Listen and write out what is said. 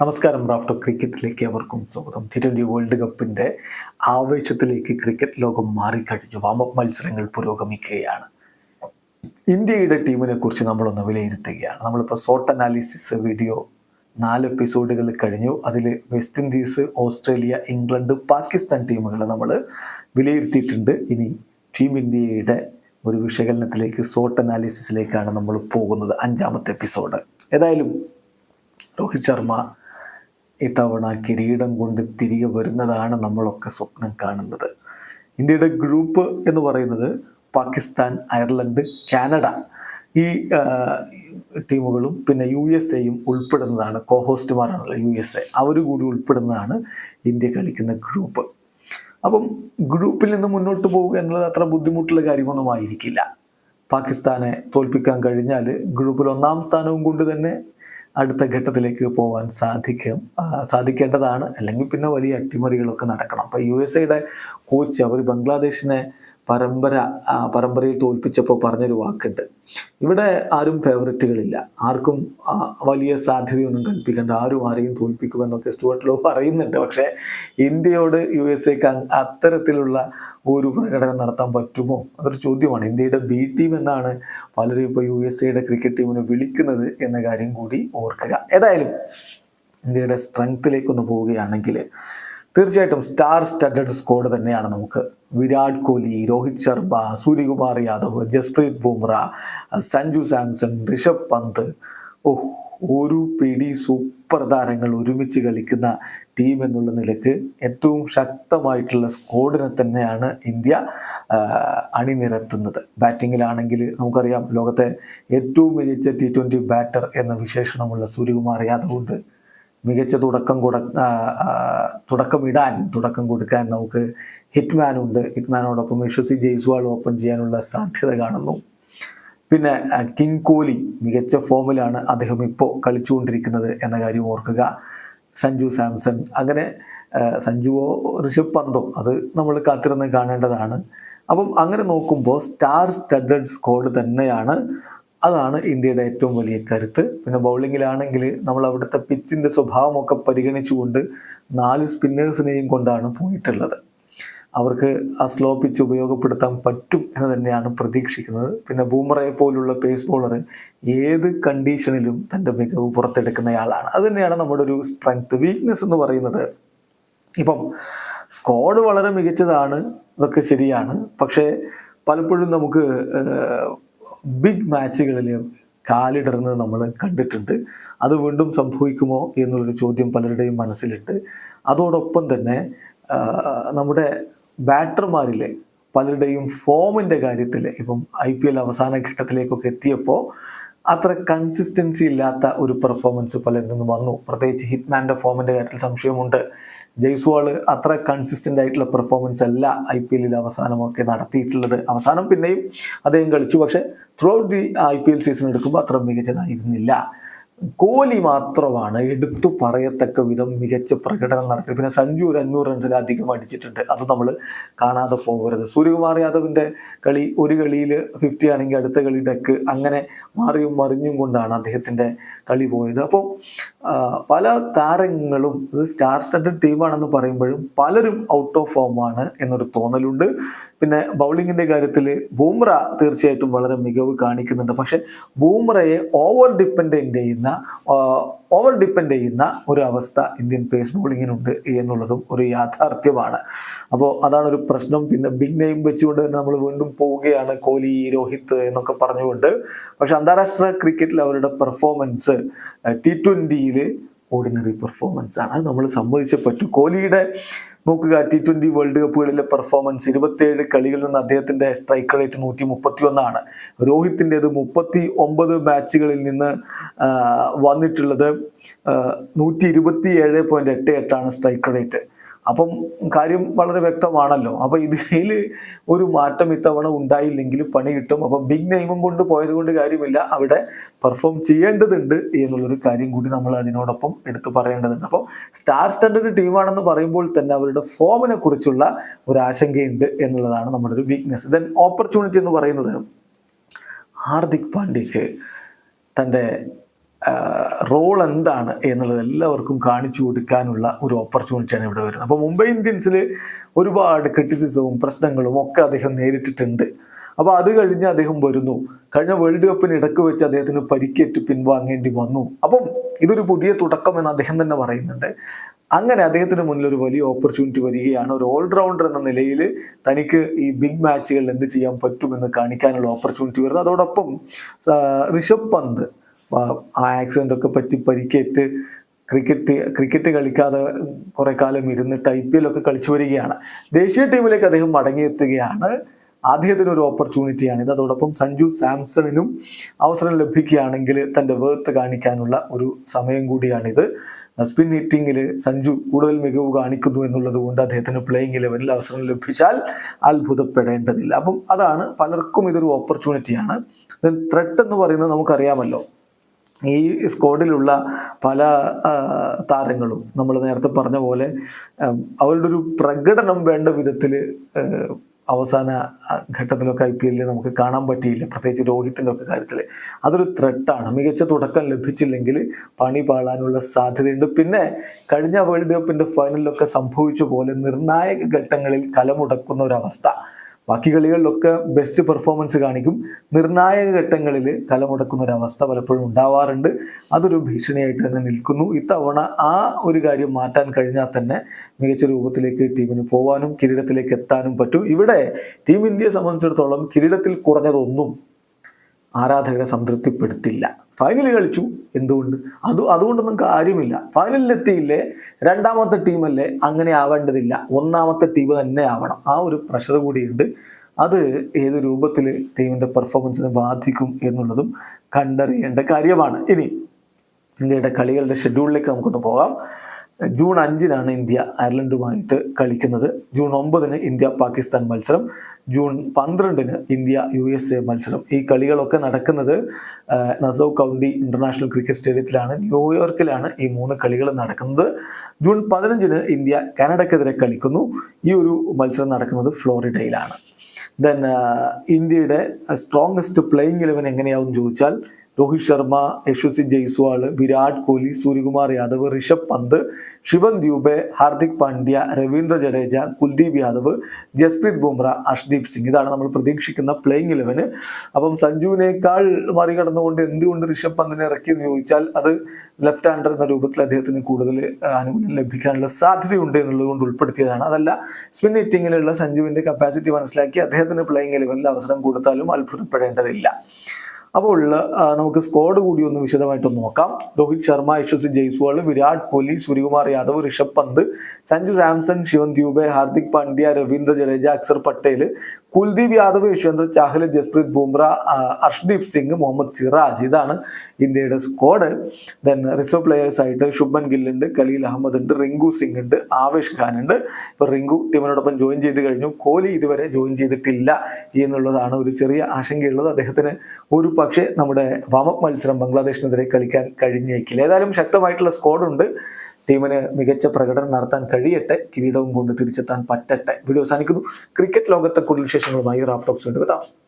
നമസ്കാരം റാഫ്റ്റർ ക്രിക്കറ്റിലേക്ക് അവർക്കും സ്വാഗതം. ടി ട്വന്റി വേൾഡ് കപ്പിന്റെ ആവേശത്തിലേക്ക് ക്രിക്കറ്റ് ലോകം മാറിക്കഴിഞ്ഞു. വാമപ്പ് മത്സരങ്ങൾ പുരോഗമിക്കുകയാണ്. ഇന്ത്യയുടെ ടീമിനെ കുറിച്ച് നമ്മളൊന്ന് വിലയിരുത്തുകയാണ്. നമ്മളിപ്പോൾ സോട്ട് അനാലിസിസ് വീഡിയോ നാല് എപ്പിസോഡുകൾ കഴിഞ്ഞു. അതിൽ West Indies Australia England Pakistan ടീമുകൾ നമ്മൾ വിലയിരുത്തിയിട്ടുണ്ട്. ഇനി ടീം ഇന്ത്യയുടെ ഒരു വിശകലനത്തിലേക്ക് സോട്ട് അനാലിസിസിലേക്കാണ് നമ്മൾ പോകുന്നത്. അഞ്ചാമത്തെ എപ്പിസോഡ് ഏതായാലും രോഹിത് ശർമ്മ ഇത്തവണ കിരീടം കൊണ്ട് തിരികെ വരുന്നതാണ് നമ്മളൊക്കെ സ്വപ്നം കാണുന്നത്. ഇന്ത്യയുടെ ഗ്രൂപ്പ് എന്ന് പറയുന്നത് പാകിസ്ഥാൻ അയർലൻഡ് കാനഡ. ഈ ടീമുകളും പിന്നെ യു എസ് എയും ഉൾപ്പെടുന്നതാണ് കോ ഹോസ്റ്റുമാരാണല്ലോ യു എസ് എ. അവർ കൂടി ഉൾപ്പെടുന്നതാണ് ഇന്ത്യ കളിക്കുന്ന ഗ്രൂപ്പ് അപ്പം ഗ്രൂപ്പിൽ നിന്ന് മുന്നോട്ട് പോവുക എന്നുള്ളത് അത്ര ബുദ്ധിമുട്ടുള്ള കാര്യമൊന്നും ആയിരിക്കില്ല. പാകിസ്ഥാനെ തോൽപ്പിക്കാൻ കഴിഞ്ഞാൽ ഗ്രൂപ്പിൽ ഒന്നാം സ്ഥാനവും കൊണ്ട് തന്നെ അടുത്ത ഘട്ടത്തിലേക്ക് പോകാൻ സാധിക്കും. സാധിക്കേണ്ടതാണ്. അല്ലെങ്കിൽ പിന്നെ വലിയ അട്ടിമറികളൊക്കെ നടക്കണം. അപ്പോൾ യു എസ് എയുടെ കോച്ച് അവർ ബംഗ്ലാദേശിനെ പരമ്പര പരമ്പരയിൽ തോൽപ്പിച്ചപ്പോൾ പറഞ്ഞൊരു വാക്കുണ്ട്. ഇവിടെ ആരും ഫേവററ്റുകളില്ല ആർക്കും വലിയ സാധ്യതയൊന്നും കൽപ്പിക്കേണ്ട. ആരും ആരെയും തോൽപ്പിക്കുമെന്നൊക്കെ സ്റ്റുവർട്ട് ലോ പറയുന്നുണ്ട്. പക്ഷേ ഇന്ത്യയോട് യു എസ് എക്ക് അത്തരത്തിലുള്ള ഒരു പ്രകടനം നടത്താൻ പറ്റുമോ? അതൊരു ചോദ്യമാണ്. ഇന്ത്യയുടെ ബി ടീം എന്നാണ് പലരും ഇപ്പോൾ യു എസ് എയുടെ ക്രിക്കറ്റ് ടീമിനെ വിളിക്കുന്നത് എന്ന കാര്യം കൂടി ഓർക്കുക. ഏതായാലും ഇന്ത്യയുടെ സ്ട്രെങ്ത്തിലേക്കൊന്ന് പോവുകയാണെങ്കിൽ തീർച്ചയായിട്ടും സ്റ്റാർ സ്റ്റഡഡ് സ്ക്വാഡ് തന്നെയാണ് നമുക്ക്. വിരാട് കോഹ്ലി രോഹിത് ശർമ്മ സൂര്യകുമാർ യാദവ് ജസ്പ്രീത് ബുംറ സഞ്ജു സാംസൺ ഋഷഭ് പന്ത്. ഓ ഒരു പിടി സൂപ്പർ താരങ്ങൾ ഒരുമിച്ച് കളിക്കുന്ന ടീം എന്നുള്ള നിലയ്ക്ക് ഏറ്റവും ശക്തമായിട്ടുള്ള സ്കോഡിനെ തന്നെയാണ് ഇന്ത്യ അണിനിരത്തുന്നത്. ബാറ്റിങ്ങിലാണെങ്കിൽ നമുക്കറിയാം ലോകത്തെ ഏറ്റവും മികച്ച ടി ട്വന്റി ബാറ്റർ എന്ന വിശേഷണമുള്ള സൂര്യകുമാർ യാദവ് ഉണ്ട്. മികച്ച തുടക്കം കൊടു തുടക്കമിടാൻ തുടക്കം കൊടുക്കാൻ നമുക്ക് ഹിറ്റ്മാൻ ഉണ്ട് ഹിറ്റ്മാനോടൊപ്പം യശസ്വി ജയ്സ്വാൾ ഓപ്പൺ ചെയ്യാനുള്ള സാധ്യത കാണുന്നു. പിന്നെ കിങ് കോഹ്ലി മികച്ച ഫോമിലാണ് അദ്ദേഹം ഇപ്പോൾ കളിച്ചുകൊണ്ടിരിക്കുന്നത് എന്ന കാര്യം ഓർക്കുക. സഞ്ജു സാംസൺ. അങ്ങനെ സഞ്ജുവോ ഋഷഭ് പന്തോ അത് നമ്മൾ കാത്തിരുന്ന് കാണേണ്ടതാണ്. അപ്പം അങ്ങനെ നോക്കുമ്പോൾ സ്റ്റാർ സ്റ്റഡഡ് സ്ക്വാഡ് തന്നെയാണ് അതാണ് ഇന്ത്യയുടെ ഏറ്റവും വലിയ കരുത്ത്. പിന്നെ ബൗളിങ്ങിലാണെങ്കിൽ നമ്മൾ അവിടുത്തെ പിച്ചിന്റെ സ്വഭാവമൊക്കെ പരിഗണിച്ചുകൊണ്ട് നാല് സ്പിന്നേഴ്സിനെയും കൊണ്ടാണ് പോയിട്ടുള്ളത്. അവർക്ക് ആ സ്ലോ പിച്ച് ഉപയോഗപ്പെടുത്താൻ പറ്റും എന്ന് തന്നെയാണ് പ്രതീക്ഷിക്കുന്നത്. പിന്നെ ബൂമറയെ പോലുള്ള പേസ് ബോളർ ഏത് കണ്ടീഷനിലും തന്റെ മികവ് പുറത്തെടുക്കുന്നയാളാണ്. അത് തന്നെയാണ് നമ്മുടെ ഒരു സ്ട്രെങ്ത് വീക്ക്നെസ് എന്ന് പറയുന്നത്. ഇപ്പം സ്ക്വാഡ് വളരെ മികച്ചതാണ് അതൊക്കെ ശരിയാണ്. പക്ഷേ പലപ്പോഴും നമുക്ക് ബിഗ് മാച്ചുകളിൽ കാലിടറുന്നത് നമ്മൾ കണ്ടിട്ടുണ്ട്. അത് വീണ്ടും സംഭവിക്കുമോ എന്നുള്ളൊരു ചോദ്യം പലരുടെയും മനസ്സിലുണ്ട് അതോടൊപ്പം തന്നെ നമ്മുടെ ബാറ്റർമാരിലെ പലരുടെയും ഫോമിന്റെ കാര്യത്തിൽ ഇപ്പം ഐ പി എൽ അവസാന ഘട്ടത്തിലേക്കൊക്കെ എത്തിയപ്പോൾ അത്ര കൺസിസ്റ്റൻസി ഇല്ലാത്ത ഒരു പെർഫോമൻസ് പലരിൽ നിന്നും വന്നു. പ്രത്യേകിച്ച് ഹിറ്റ്മാന്റെ ഫോമിന്റെ കാര്യത്തിൽ സംശയമുണ്ട്. ജയ്സ്വാൾ അത്ര കൺസിസ്റ്റന്റ് ആയിട്ടുള്ള പെർഫോമൻസ് അല്ല ഐ പി എല്ലിൽ അവസാനമൊക്കെ നടത്തിയിട്ടുള്ളത്. അവസാനം പിന്നെയും അദ്ദേഹം കളിച്ചു. പക്ഷേ throughout the I P L season എടുക്കുമ്പോൾ അത്ര മികച്ചതായിരുന്നില്ല. കോഹ്ലി മാത്രമാണ് എടുത്തു പറയത്തക്ക വിധം മികച്ച പ്രകടനം നടത്തി പിന്നെ സഞ്ജു ഒരു അഞ്ഞൂറ് റൺസിൽ അധികം അടിച്ചിട്ടുണ്ട്. അത് നമ്മൾ കാണാതെ പോകരുത്. സൂര്യകുമാർ യാദവിന്റെ കളി ഒരു കളിയിൽ ഫിഫ്റ്റി ആണെങ്കിൽ അടുത്ത കളി ഡെക്ക് അങ്ങനെ മാറിയും മറിഞ്ഞും കൊണ്ടാണ് അദ്ദേഹത്തിന്റെ കളി പോയത്. അപ്പോൾ പല താരങ്ങളും ഇത് സ്റ്റാർ സ്റ്റഡ് ടീമാണെന്ന് പറയുമ്പോഴും പലരും ഔട്ട് ഓഫ് ഫോമാണ് എന്നൊരു തോന്നലുണ്ട്. പിന്നെ ബൗളിങ്ങിന്റെ കാര്യത്തിൽ ബൂമ്ര തീർച്ചയായിട്ടും വളരെ മികവ് കാണിക്കുന്നുണ്ട്. പക്ഷെ ബൂമ്രയെ ഓവർ ഡിപ്പെൻഡന്റ് ചെയ്യുന്ന ഓവർ ഡിപ്പെൻഡ് ചെയ്യുന്ന ഒരു അവസ്ഥ ഇന്ത്യൻ പേസ് ബോളിങ്ങിനുണ്ട് എന്നുള്ളതും ഒരു യാഥാർത്ഥ്യമാണ്. അപ്പോൾ അതാണ് ഒരു പ്രശ്നം. പിന്നെ ബിഗ് നെയിം വെച്ചുകൊണ്ട് തന്നെ നമ്മൾ വീണ്ടും പോവുകയാണ് കോഹ്ലി രോഹിത് എന്നൊക്കെ പറഞ്ഞുകൊണ്ട്. പക്ഷെ അന്താരാഷ്ട്ര ക്രിക്കറ്റിൽ അവരുടെ പെർഫോമൻസ് ടി ട്വന്റിയിൽ ഓർഡിനറി പെർഫോമൻസ് ആണ്. നമ്മൾ സമ്മതിച്ചേ പറ്റൂ. കോഹ്ലിയുടെ നോക്കുക ടി ട്വന്റി വേൾഡ് കപ്പുകളിലെ പെർഫോമൻസ് ഇരുപത്തിയേഴ് കളികളിൽ നിന്ന് അദ്ദേഹത്തിന്റെ സ്ട്രൈക്ക് റേറ്റ് നൂറ്റി മുപ്പത്തി ഒന്നാണ് രോഹിത്തിന്റെത് മുപ്പത്തി ഒമ്പത് മാച്ചുകളിൽ നിന്ന് വന്നിട്ടുള്ളത് നൂറ്റി ഇരുപത്തി ഏഴ് പോയിന്റ് എട്ട് എട്ടാണ് സ്ട്രൈക്ക് റേറ്റ് അപ്പം കാര്യം വളരെ വ്യക്തമാണല്ലോ. അപ്പോൾ ഇതിൽ ഒരു മാറ്റം ഇത്തവണ ഉണ്ടായില്ലെങ്കിൽ പണി കിട്ടും. അപ്പം ബിഗ് നെയിമും കൊണ്ട് പോയത് കൊണ്ട് കാര്യമില്ല. അവിടെ പെർഫോം ചെയ്യേണ്ടതുണ്ട് എന്നുള്ളൊരു കാര്യം കൂടി നമ്മൾ അതിനോടൊപ്പം എടുത്തു പറയേണ്ടതുണ്ട്. അപ്പോൾ സ്റ്റാർ സ്റ്റാൻഡേർഡ് ടീമാണെന്ന് പറയുമ്പോൾ തന്നെ അവരുടെ ഫോമിനെ കുറിച്ചുള്ള ഒരു ആശങ്കയുണ്ട് എന്നുള്ളതാണ് നമ്മുടെ ഒരു വീക്ക്നെസ് ദെൻ ഓപ്പർച്യൂണിറ്റി എന്ന് പറയുന്നത് ഹാർദിക് പാണ്ഡ്യക്ക് തന്റെ റോൾ എന്താണ് എന്നുള്ളത് എല്ലാവർക്കും കാണിച്ചു കൊടുക്കാനുള്ള ഒരു ഓപ്പർച്യൂണിറ്റിയാണ് ഇവിടെ വരുന്നത്. അപ്പോൾ മുംബൈ ഇന്ത്യൻസിൽ ഒരുപാട് ക്രിറ്റിസിസവും പ്രശ്നങ്ങളും ഒക്കെ അദ്ദേഹം നേരിട്ടിട്ടുണ്ട്. അപ്പോൾ അത് കഴിഞ്ഞ് അദ്ദേഹം വരുന്നു. കഴിഞ്ഞ വേൾഡ് കപ്പിന് ഇടയ്ക്ക് വെച്ച് അദ്ദേഹത്തിന് പരിക്കേറ്റ് പിൻവാങ്ങേണ്ടി വന്നു. അപ്പം ഇതൊരു പുതിയ തുടക്കം എന്ന് അദ്ദേഹം തന്നെ പറയുന്നുണ്ട്. അങ്ങനെ അദ്ദേഹത്തിന് മുന്നിൽ ഒരു വലിയ ഓപ്പർച്യൂണിറ്റി വരികയാണ്. ഒരു ഓൾറൗണ്ടർ എന്ന നിലയിൽ തനിക്ക് ഈ ബിഗ് മാച്ചുകളിൽ എന്ത് ചെയ്യാൻ പറ്റുമെന്ന് കാണിക്കാനുള്ള ഓപ്പർച്യൂണിറ്റി വരുന്നത് അതോടൊപ്പം ഋഷഭ് പന്ത് ആ ആക്സിഡന്റ് ഒക്കെ പറ്റി പരിക്കേറ്റ് ക്രിക്കറ്റ് ക്രിക്കറ്റ് കളിക്കാതെ കുറെ കാലം ഇരുന്നിട്ട് ഐ പി എല്ലൊക്കെ കളിച്ചു വരികയാണ്. ദേശീയ ടീമിലേക്ക് അദ്ദേഹം മടങ്ങിയെത്തുകയാണ്. അദ്ദേഹത്തിന് ഒരു ഓപ്പർച്യൂണിറ്റിയാണ് ഇത് അതോടൊപ്പം സഞ്ജു സാംസണിനും അവസരം ലഭിക്കുകയാണെങ്കിൽ തന്റെ വേർത്ത് കാണിക്കാനുള്ള ഒരു സമയം കൂടിയാണിത്. സ്പിൻ ഹിറ്റിങ്ങിൽ സഞ്ജു കൂടുതൽ മികവ് കാണിക്കുന്നു എന്നുള്ളത് കൊണ്ട് അദ്ദേഹത്തിന് പ്ലേയിങ് ഇലവനിൽ അവസരം ലഭിച്ചാൽ അത്ഭുതപ്പെടേണ്ടതില്ല. അപ്പം അതാണ് പലർക്കും ഇതൊരു ഓപ്പർച്യൂണിറ്റിയാണ് ത്രെട്ട് എന്ന് പറയുന്നത് നമുക്കറിയാമല്ലോ. ഈ സ്ക്വാഡിലുള്ള പല താരങ്ങളും നമ്മൾ നേരത്തെ പറഞ്ഞ പോലെ അവരുടെ ഒരു പ്രകടനം വേണ്ട വിധത്തിൽ അവസാന ഘട്ടത്തിലൊക്കെ ഐ പി എല്ലിൽ നമുക്ക് കാണാൻ പറ്റിയില്ല. പ്രത്യേകിച്ച് രോഹിത്തിന്റെ ഒക്കെ കാര്യത്തിൽ. അതൊരു ത്രെട്ടാണ് മികച്ച തുടക്കം ലഭിച്ചില്ലെങ്കിൽ പണി പാളാനുള്ള സാധ്യതയുണ്ട്. പിന്നെ കഴിഞ്ഞ വേൾഡ് കപ്പിന്റെ ഫൈനലിലൊക്കെ സംഭവിച്ച പോലെ നിർണായക ഘട്ടങ്ങളിൽ കലമുടക്കുന്ന ഒരവസ്ഥ. ബാക്കി കളികളിലൊക്കെ ബെസ്റ്റ് പെർഫോമൻസ് കാണിക്കും. നിർണായക ഘട്ടങ്ങളിൽ കലമുടക്കുന്ന ഒരു അവസ്ഥ പലപ്പോഴും ഉണ്ടാവാറുണ്ട്. അതൊരു ഭീഷണിയായിട്ട് തന്നെ നിൽക്കുന്നു. ഇത്തവണ ആ ഒരു കാര്യം മാറ്റാൻ കഴിഞ്ഞാൽ തന്നെ മികച്ച രൂപത്തിലേക്ക് ടീമിന് പോവാനും കിരീടത്തിലേക്ക് എത്താനും പറ്റും. ഇവിടെ ടീം ഇന്ത്യയെ സംബന്ധിച്ചിടത്തോളം കിരീടത്തിൽ കുറഞ്ഞതൊന്നും ആരാധകരെ സംതൃപ്തിപ്പെടുത്തില്ല. ഫൈനൽ കളിച്ചു. എന്തുകൊണ്ട്? അത് അതുകൊണ്ടൊന്നും കാര്യമില്ല. ഫൈനലിലെത്തിയില്ലേ രണ്ടാമത്തെ ടീമല്ലേ അങ്ങനെ ആവേണ്ടതില്ല. ഒന്നാമത്തെ ടീം തന്നെ ആവണം. ആ ഒരു പ്രഷർ കൂടിയുണ്ട്. അത് ഏത് രൂപത്തിൽ ടീമിന്റെ പെർഫോമൻസിനെ ബാധിക്കും എന്നുള്ളതും കണ്ടറിയേണ്ട കാര്യമാണ്. ഇനി ഇന്ത്യയുടെ കളികളുടെ ഷെഡ്യൂളിലേക്ക് നമുക്കൊന്ന് പോകാം. ജൂൺ അഞ്ചിനാണ് ഇന്ത്യ അയർലൻഡുമായിട്ട് കളിക്കുന്നത്. ജൂൺ ഒമ്പതിന് ഇന്ത്യ പാകിസ്ഥാൻ മത്സരം. ജൂൺ പന്ത്രണ്ടിന് ഇന്ത്യ യു എസ് എ മത്സരം. ഈ കളികളൊക്കെ നടക്കുന്നത് നസോ കൗണ്ടി ഇന്റർനാഷണൽ ക്രിക്കറ്റ് സ്റ്റേഡിയത്തിലാണ്. ന്യൂയോർക്കിലാണ് ഈ മൂന്ന് കളികൾ നടക്കുന്നത്. ജൂൺ പതിനഞ്ചിന് ഇന്ത്യ കാനഡക്കെതിരെ കളിക്കുന്നു. ഈ ഒരു മത്സരം നടക്കുന്നത് ഫ്ലോറിഡയിലാണ്. ദെൻ ഇന്ത്യയുടെ സ്ട്രോങ്സ്റ്റ് പ്ലേയിങ് ഇലവൻ എങ്ങനെയാവും ചോദിച്ചാൽ രോഹിത് ശർമ്മ യശസ്വി ജയ്സ്വാൾ വിരാട് കോഹ്ലി സൂര്യകുമാർ യാദവ് ഋഷഭ് പന്ത് ശിവൻ ദ്യൂബെ ഹാർദിക് പാണ്ഡ്യ രവീന്ദ്ര ജഡേജ കുൽദീപ് യാദവ് ജസ്പ്രീത് ബുംറ അഷ്ദീപ് സിംഗ്. ഇതാണ് നമ്മൾ പ്രതീക്ഷിക്കുന്ന പ്ലേയിങ് ഇലവന് അപ്പം സഞ്ജുവിനേക്കാൾ മറികടന്നുകൊണ്ട് എന്തുകൊണ്ട് ഋഷഭ് പന്തിനെ ഇറക്കിയെന്ന് ചോദിച്ചാൽ അത് ലെഫ്റ്റ് ഹാൻഡർ എന്ന രൂപത്തിൽ അദ്ദേഹത്തിന് കൂടുതൽ ആനുകൂല്യം ലഭിക്കാനുള്ള സാധ്യതയുണ്ട് എന്നുള്ളത് കൊണ്ട് ഉൾപ്പെടുത്തിയതാണ്. അതല്ല സ്പിൻ ഹിറ്റിങ്ങിലുള്ള സഞ്ജുവിന്റെ കപ്പാസിറ്റി മനസ്സിലാക്കി അദ്ദേഹത്തിന് പ്ലേയിങ് ഇലവനിൽ അവസരം കൊടുത്താലും അത്ഭുതപ്പെടേണ്ടതില്ല. അപ്പോൾ നമുക്ക് സ്ക്വാഡ് കൂടി ഒന്ന് വിശദമായിട്ട് നോക്കാം. രോഹിത് ശർമ്മ യശസ്വി ജയ്സ്വാൾ വിരാട് കോഹ്ലി സൂര്യകുമാർ യാദവ് ഋഷഭ് പന്ത് സഞ്ജു സാംസൺ ശിവൻ ദ്യൂബെ ഹാർദിക് പാണ്ഡ്യ രവീന്ദ്ര ജഡേജ അക്സർ പട്ടേൽ കുൽദീപ് യാദവ് യശ്വന്ത് ചാഹൽ ജസ്പ്രീത് ബുംറ അർഷ്ദീപ് സിംഗ് മുഹമ്മദ് സിറാജ് ഇതാണ് ഇന്ത്യയുടെ സ്ക്വാഡ് ദെൻ റിസർവ് പ്ലെയേഴ്സ് ആയിട്ട് ശുഭൻ ഗില്ലുണ്ട് ഖലീൽ അഹമ്മദ് ഉണ്ട് റിങ്കു സിംഗ് ഉണ്ട് ആവേശ് ഖാൻ ഉണ്ട്. ഇപ്പൊ റിങ്കു ടീമിനോടൊപ്പം ജോയിൻ ചെയ്ത് കഴിഞ്ഞു. കോഹ്ലി ഇതുവരെ ജോയിൻ ചെയ്തിട്ടില്ല എന്നുള്ളതാണ് ഒരു ചെറിയ ആശങ്കയുള്ളത്. അദ്ദേഹത്തിന് ഒരു പക്ഷേ നമ്മുടെ വാമപ്പ് മത്സരം ബംഗ്ലാദേശിനെതിരെ കളിക്കാൻ കഴിഞ്ഞേക്കില്ല. ഏതായാലും ശക്തമായിട്ടുള്ള സ്ക്വാഡുണ്ട് ടീമിന് മികച്ച പ്രകടനം നടത്താൻ കഴിയട്ടെ കിരീടവും കൊണ്ട് തിരിച്ചെത്താൻ പറ്റട്ടെ. വീഡിയോ അവസാനിക്കുന്നു. ക്രിക്കറ്റ് ലോകത്തെ കൂടുതൽ വിശേഷങ്ങളുമായി റാഫ്റ്റോക്സ് വരാം